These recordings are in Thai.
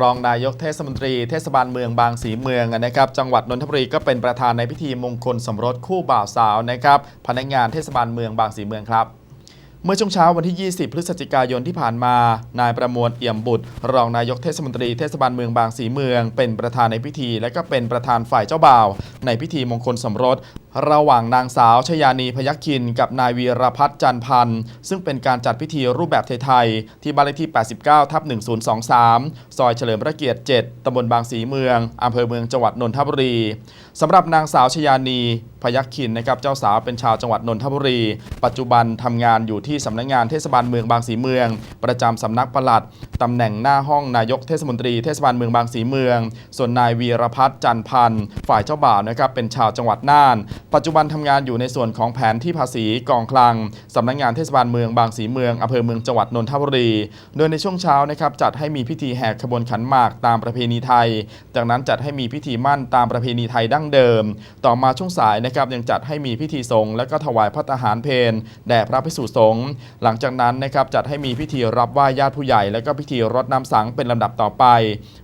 รองนายกเทศมนตรีเทศบาลเมืองบางสีเมืองนะครับจังหวัดนนทบุรีก็เป็นประธานในพิธีมงคลสมรสคู่บ่าวสาวนะครับพนักงานเทศบาลเมืองบางสีเมืองครับ เมื่อช่วงเช้าวันที่ 20 พฤศจิกายนที่ผ่านมา นายประมวลเอี่ยมบุตร รองนายกเทศมนตรีเทศบาลเมืองบางสีเมือง เป็นประธานในพิธี และก็เป็นประธานฝ่ายเจ้าบ่าว ในพิธีมงคลสมรส ระหว่างนางสาวชยานีพยัคฆ์คิน กับนายวีรพัฒน์จันพันธ์ซึ่งเป็นการจัดพิธีรูปแบบไทยๆที่บ้านเลขที่ 89 ทับ 1023 ซอยเฉลิมพระเกียรติ 7ตำบลบางสีเมืองอำเภอเมืองจังหวัดนนทบุรีสำหรับนางสาวชยานีพยัคฆ์คินนะครับเจ้าสาวเป็นชาวจังหวัดนนทบุรี ปัจจุบันทำงานอยู่ที่สำนักงานเทศบาลเมืองบางสีเมือง ประจำสำนักปลัดตำแหน่งหน้าห้องนายกเทศมนตรีเทศบาลเมืองบางสีเมือง ส่วนนายวีรพัฒน์จันพันธ์ฝ่ายเจ้าบ่าวนะครับเป็นชาวจังหวัดน่านปัจจุบันทำงานอยู่ในส่วนของแผนที่ภาษีกองคลังสำนักงานเทศบาลเมืองบางสีเมืองอำเภอเมืองจังหวัดนนทบุรี โดยในช่วงเช้านะครับจัดให้มีพิธีแห่ขบวนขันหมากตามประเพณีไทย จากนั้นจัดให้มีพิธีมั่นตามประเพณีไทยดั้งเดิม ต่อมาช่วงสายนะครับยังจัดให้มีพิธีสงฆ์และก็ถวายพระทหารเพลแด่พระภิกษุสงฆ์หลังจากนั้นนะครับจัดให้มีพิธีรับไหว้ญาติผู้ใหญ่ และก็พิธีรดน้ำสังเป็นลำดับต่อไป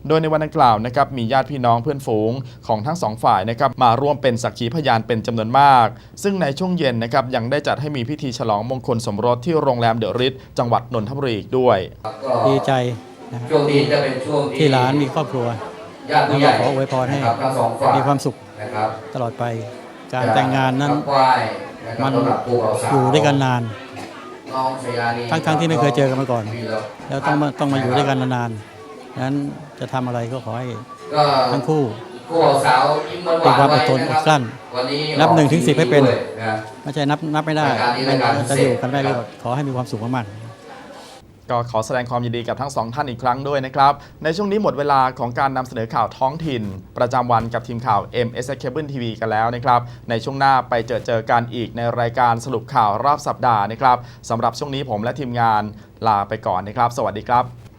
โดยในวันดังกล่าวนะครับมีญาติพี่น้องเพื่อนฝูงของทั้งสองฝ่ายนะครับมาร่วมเป็นสักขีพยานเป็นจำนวนมาก ซึ่งในช่วงเย็นนะครับยังได้จัดให้มีพิธีฉลองมงคลสมรสที่โรงแรมเดอะริทจังหวัดนนทบุรีอีกด้วยก็ดีใจนะครับช่วงนี้จะเป็นช่วงที่หลานมีครอบครัวญาติผู้ใหญ่แล้วก็ขออวยพรให้นะครับทั้งสองฝ่ายมีความสุขนะครับตลอดไปการแต่งงานนั้นรับไหว้ะครับมันสำหรับครูบ่าวสาวอยู่ด้วยกันนานน้องชยานีทั้งๆที่ไม่เคยเจอกันมาก่อนแล้วแล้วต้องมาต้องมาอยู่ด้วยกันนานๆนั้นจะทำอะไรก็ขอให้ก็ทั้งคู่ ครูบ่าวสาวยิ้มหวานมีความไว้อดทนนะอคดรับกลั้นวันนี้นับหนึ่งถึงสิบให้เป็นด้วยนะไม่ใช่นับนับไม่ได้รายการนี้รายการพิเศษจะอยู่กันได้หรือเปล่าขอให้มีความสุขมากๆก็ขอแสดงความยินดีกับทั้งสองท่านอีกครั้งด้วยนะครับ ในช่วงนี้หมดเวลาของการนำเสนอข่าวท้องถิ่น ประจำวันกับทีมข่าว MS Cable TV กันแล้วนะครับ ในช่วงหน้าไปเจอเจอกันอีกในรายการสรุปข่าวรอบสัปดาห์นะครับสำหรับช่วงนี้ผมและทีมงานลาไปก่อนนะครับ สวัสดีครับ